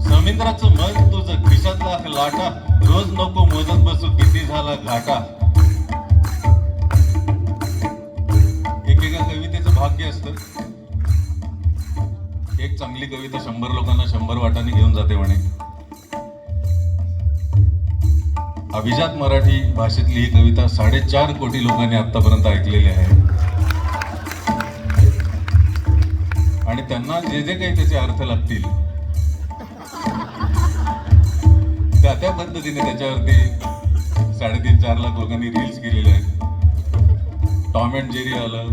समिंद्राचं मन तुझं खिशातला लाटा. रोज नको मोजत बसू किती झाला घाटा. एकेका कवितेचं भाग्य असतं. एक चांगली कविता शंभर लोकांना शंभर वाटाने घेऊन जाते म्हणे. अभिजात मराठी भाषेतली ही कविता साडेचार कोटी लोकांनी आतापर्यंत ऐकलेली आहे. आणि त्यांना जे जे काही त्याचे अर्थ लागतील त्या त्या पद्धतीने त्याच्यावरती साडेतीन चार लाख लोकांनी रील्स केलेले आहेत. टॉम अँड जेरी आलं.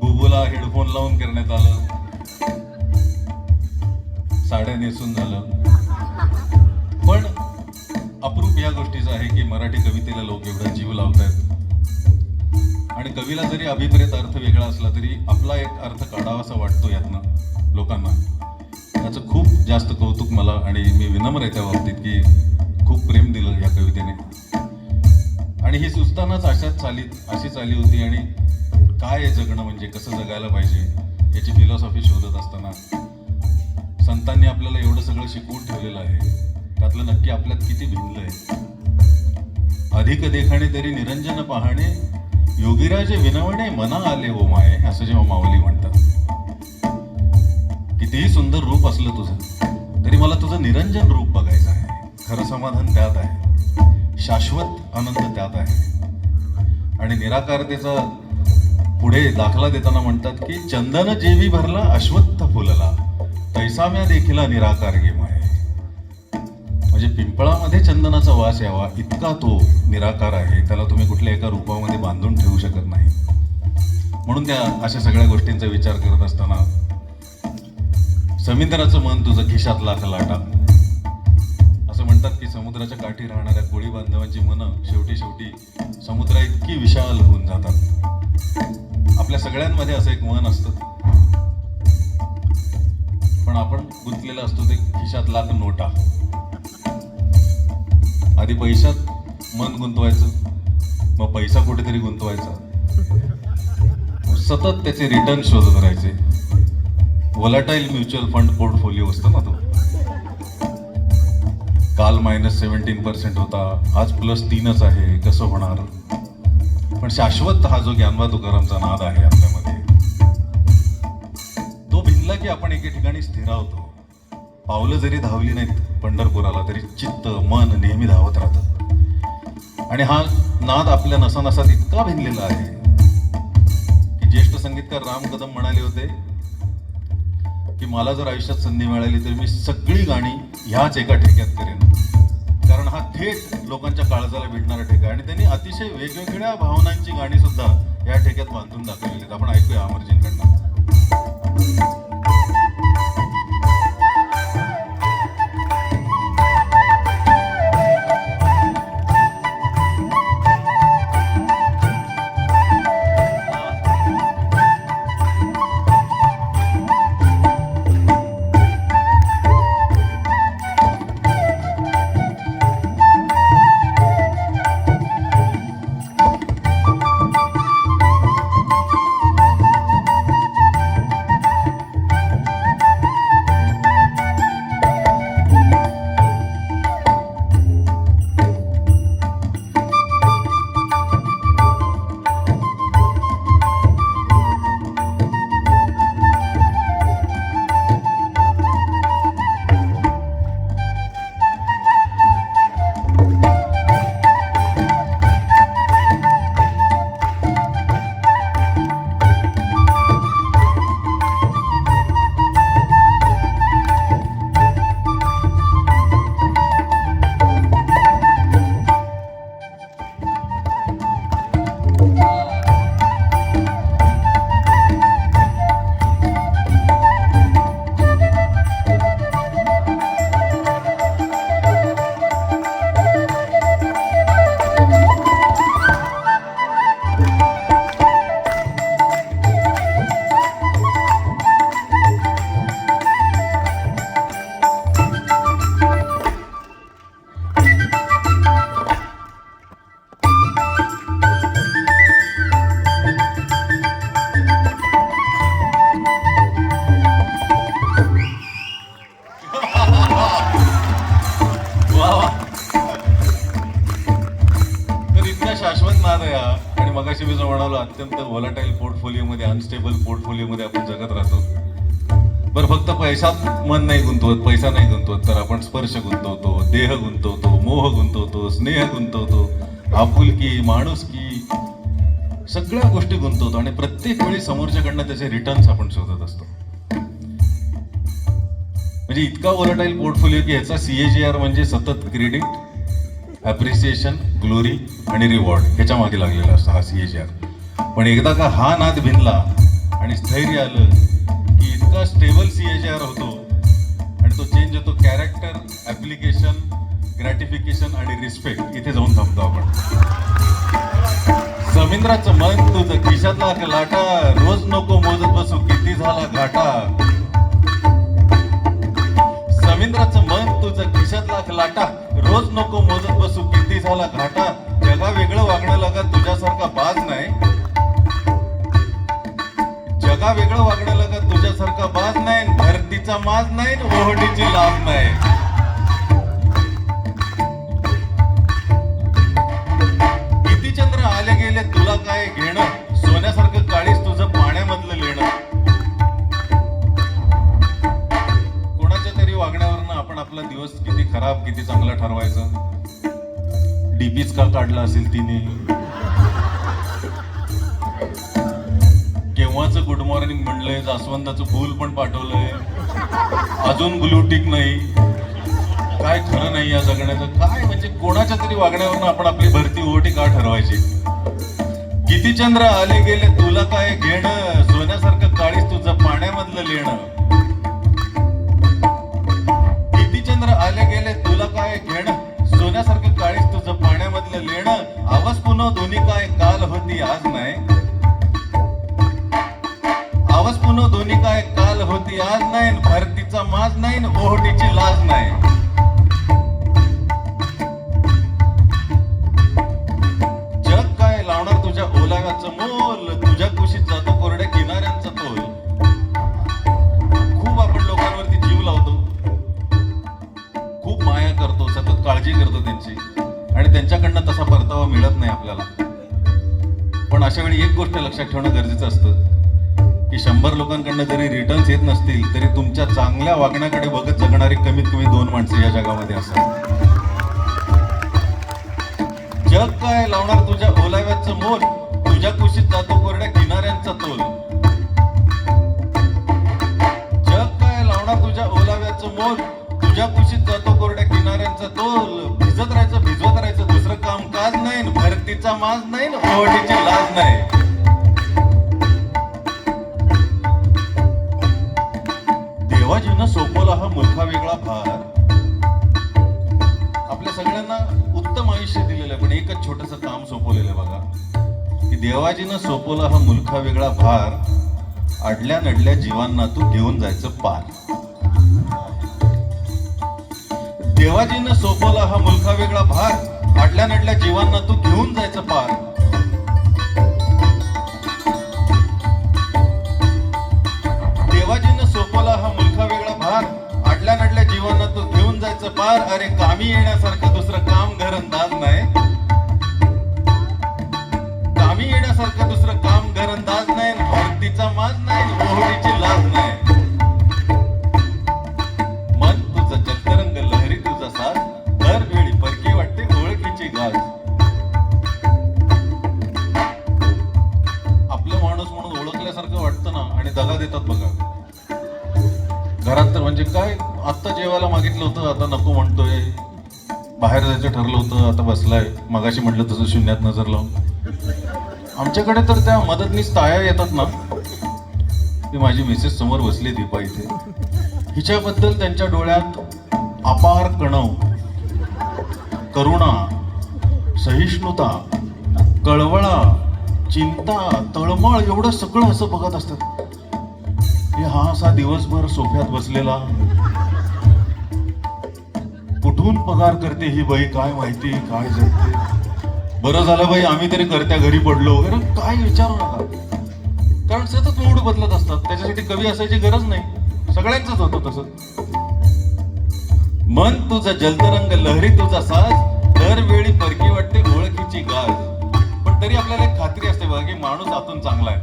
बुबूला हेडफोन लावून करण्यात आलं. साड्या नेसून झालं. पण अप्रूप या गोष्टीचं आहे की मराठी कवितेला लोक एवढा जीव लावतायत. आणि कवीला जरी अभिप्रेत अर्थ वेगळा असला तरी आपला एक अर्थ काढावासा वाटतो यातनं लोकांना. त्याचं खूप जास्त कौतुक मला आणि मी विनम्र आहे त्या बाबतीत की खूप प्रेम दिलं या कवितेने. आणि ही सुचतानाच अशाच चालीत अशीच आली होती आणि काय आहे जगणं म्हणजे कसं जगायला पाहिजे याची फिलॉसॉफी शोधत असताना संतांनी आपल्याला एवढं सगळं शिकवून ठेवलेलं आहे. त्यातलं नक्की आपल्यात किती भिनलं आहे? अधिक देखाणे तरी निरंजन पाहणे योगीराजे विनवणे मना आले हो माये असं जेव्हा माऊली म्हणतात. कितीही सुंदर रूप असलं तुझं तरी मला तुझं निरंजन रूप बघायचं आहे. खरं समाधान त्यात आहे. शाश्वत आनंद त्यात आहे. आणि निराकारतेचा पुढे दाखला देताना म्हणतात की चंदन जेवी भरला अश्वत्थ फुलला तैसाम्या देखील निराकार गेम आहे म्हणजे पिंपळामध्ये चंदनाचा वास यावा इतका तो निराकार आहे त्याला तुम्ही कुठल्या एका रूपामध्ये बांधून ठेवू शकत नाही. म्हणून त्या अशा सगळ्या गोष्टींचा विचार करत असताना समिंद्राचं मन तुझं खिशात लाख लाटा असं म्हणतात की समुद्राच्या काठी राहणाऱ्या कोळी बांधवांची मनं शेवटी शेवटी समुद्रा इतकी विशाल होऊन जातात. आपल्या सगळ्यांमध्ये असं एक मन असतं. पण आपण गुंतलेलं असतो ते खिशात लाख नोटा. आधी पैशात मन गुंतवायचं मग पैसा कुठेतरी गुंतवायचा. सतत त्याचे रिटर्न शोधत राहायचे व्हॉलाटाईल म्युच्युअल फंड पोर्टफोलिओ असतो ना तो. काल मायनस सेवन्टीन पर्सेंट होता आज प्लस तीनच आहे कसं होणार? पण शाश्वत हा जो ज्ञानवा तुकारामचा नाद आहे आपल्यामध्ये तो भिनला की आपण एके ठिकाणी स्थिरावतो पावलं जरी धावली नाहीत पंढरपुराला तरी चित्त मन नेहमी धावत राहतं. आणि हा नाद आपल्या नसानसात इतका भिनलेला आहे की ज्येष्ठ संगीतकार राम कदम म्हणाले होते की मला जर आयुष्यात संधी मिळाली तर मी सगळी गाणी ह्याच एका ठेक्यात करेन. कारण हा थेट लोकांच्या काळजाला भिडणारा ठेका आणि त्यांनी अतिशय वेगवेगळ्या भावनांची गाणी सुद्धा या ठेक्यात बांधून दाखवलेली आहेत. आपण ऐकूया अमरजींकडनं. अनस्टेबल पोर्टफोलिओमध्ये आपण जगत राहतो. बरं फक्त पैशात मन नाही गुंतवत पैसा नाही गुंतवत तर आपण स्पर्श गुंतवतो देह गुंतवतो मोह गुंतवतो स्नेह गुंतवतो आपुलकी माणुसकी सगळ्या गोष्टी गुंतवतो आणि प्रत्येक वेळी समोरच्याकडनं त्याचे रिटर्न्स आपण शोधत असतो. म्हणजे इतका वरटाईल पोर्टफोलिओ की याचा सीएजीआर म्हणजे सतत क्रेडिट अप्रिसिएशन ग्लोरी आणि रिवॉर्ड ह्याच्या मागे लागलेला असतो हा सीएजीआर पण एकदा का हा नाद भिनला आणि स्थैर्य आलं की इतका स्टेबल सी एज आर होतो आणि तो चेंज होतो कॅरेक्टर ऍप्लिकेशन ग्रॅटिफिकेशन आणि रिस्पेक्ट इथे जाऊन थांबतो आपण. समिंद्राचं मन तुझं खिशातला लाटा रोज नको मोजत बसू किती झाला घाटा. समिंद्राचं मन तुझं खिशातला लाटा रोज नको मोजत बसू किती झाला घाटा. जगा वेगळं वागणं लागा तुझ्यासारखा बाज नाही. जगा वेगळं वागणं का तुझ्यासारखा बाज नाही धरतीचा माज नाही ओहडीची ओहटीची लाभ नाही. किती चंद्र आले गेले तुला काय घेणं? सोन्यासारखं काळीस तुझं पाण्यामधलं लेणं. कोणाच्या तरी वागण्यावरनं आपण आपला दिवस किती खराब किती चांगला ठरवायचा? डीपीच का काढला असेल तिने? जास्वंदाचं गुड मॉर्निंग म्हणलंय जास्वंदाचं फूल पण पाठवलंय. अजून ब्लूटिक नाही. काय खरं नाही या जगण्याचं. काय म्हणजे कोणाच्या तरी वागण्यावरून आपण आपली भरती ओटी का ठरवायची? किती चंद्र आले गेले तुला काय घेणं? सोन्यासारखं काळीस तुझं पाण्यामधलं लेणं. किती चंद्र आले गेले तुला काय घेणं? सोन्यासारखं काळीस तुझं पाण्यामधलं लेणं. आवाज पुन्हा दोन्ही काय? काल होती आज नाही. पुन्हा काय काल होती आज नाही भरतीचा माज नाही ओहटीची लाज नाही. जग काय लावणार तुझ्या ओलाव्याचं मोल? तुझ्या कुशीत जातो कोरड्या किनाऱ्यांचा तोल. खूप आपण लोकांवरती जीव लावतो. खूप माया करतो सतत काळजी करतो त्यांची. आणि त्यांच्याकडनं तसा परतावा मिळत नाही आपल्याला. पण अशा वेळी एक गोष्ट लक्षात ठेवणं गरजेचं असतं. शंभर लोकांकडनं जरी रिटर्न्स येत नसतील तरी तुमच्या चांगल्या वागण्याकडे बघत जगणारी कमीत कमी दोन माणसं या जगामध्ये असतात जग काय लावणार तुझ्या ओलाव्याचं मोल? तुझ्या कुशीत जातो कोरड्या किनाऱ्यांचा तोल. जग काय लावणार तुझ्या ओलाव्याचं मोल? तुझ्या कुशीत जातो कोरड्या किनाऱ्यांचा तोल. भिजत राहायचं भिजवत राहायचं दुसरं काम काज नाही भरतीचा माज नाही न लाज नाही. देवाजीनं सोपवला हा मुलखा वेगळा भार. आपल्या सगळ्यांना उत्तम आयुष्य दिलेलं आहे पण एकच छोटस काम सोपवलेलं आहे बघा. की देवाजीनं सोपवला हा मुलखा वेगळा भार अडल्या नडल्या जीवांना तू घेऊन जायचं पार. देवाजीनं सोपवला हा मुलखा वेगळा भार अडल्या नडल्या जीवांना तू घेऊन जायचं पार. अडल्या नडल्या जीवनात तू घेऊन जायचं पार अरे कामी येण्यासारखं दुसरं काम घरंदाज नाही. कामी येण्यासारखं दुसरं काम घरंदाज नाही न भरतीचा माज नाही न लाज नाही. मन तुझं चक्करंग लहरी तुझा साज दरवेळी परकी वाटते ओळखीची गाज. आपलं माणूस म्हणून ओळखल्यासारखं वाटतं ना आणि दगा देतात बघा. घरात तर म्हणजे काय? आत्ता जेवायला मागितलं होतं आता नको म्हणतोय. बाहेर जायचं ठरलं होतं आता बसलाय. मगाशी म्हटलं तसं शून्यात नजर लावून. आमच्याकडे तर त्या मदतनीस ताया येतात ना. ती माझी मिसेस समोर बसली दीपा इथे. हिच्याबद्दल त्यांच्या डोळ्यात अपार कणव करुणा सहिष्णुता कळवळा चिंता तळमळ एवढं सगळं असं बघत असतात. हे हा असा दिवसभर सोफ्यात बसलेला कुठून पगार करते ही बाई? काय माहिती? काय जगते? बरं झालं बाई आम्ही तरी करत्या घरी पडलो. वगैरे काय विचारू नका. कारण सतत मूड बदलत असतात. त्याच्यासाठी कवी असायची गरज नाही. सगळ्यांचंच होतं तसं. मन तुझा जलतरंग लहरी तुझा साज. दरवेळी परकी वाटते ओळखीची गाज. पण तरी आपल्याला एक खात्री असते बघा की माणूस आतून चांगला आहे.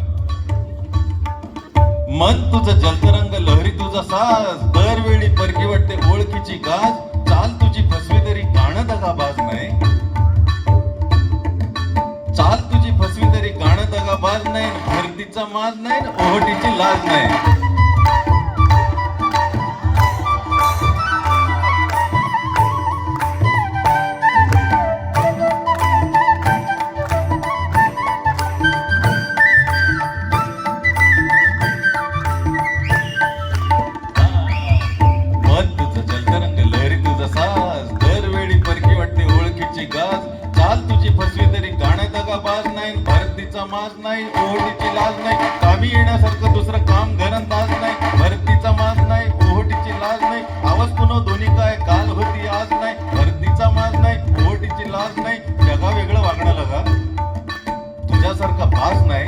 मन तुझा जलतरंग लहरी तुझा साज. दरवेळी परकी वाटते ओळखीची गाज. तरी गाणं दगा बाज नाही चाल तुझी फसवी तरी गाणं दगा बाज नाही भरतीचा माज नाही ओहटीची लाज नाही दुसरं काम धरण ताज नाही भरतीचा माज नाही ओहोटीची लाज नाही. आवाज पुन्हा दोन्ही काय काल होती आज नाही. भरतीचा मास नाही ओहोटीची लाज नाही. जगा वेगळं वागणं लगा. तुझ्यासारखा भास नाही.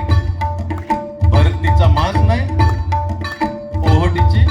भरतीचा मास नाही ओहोटीची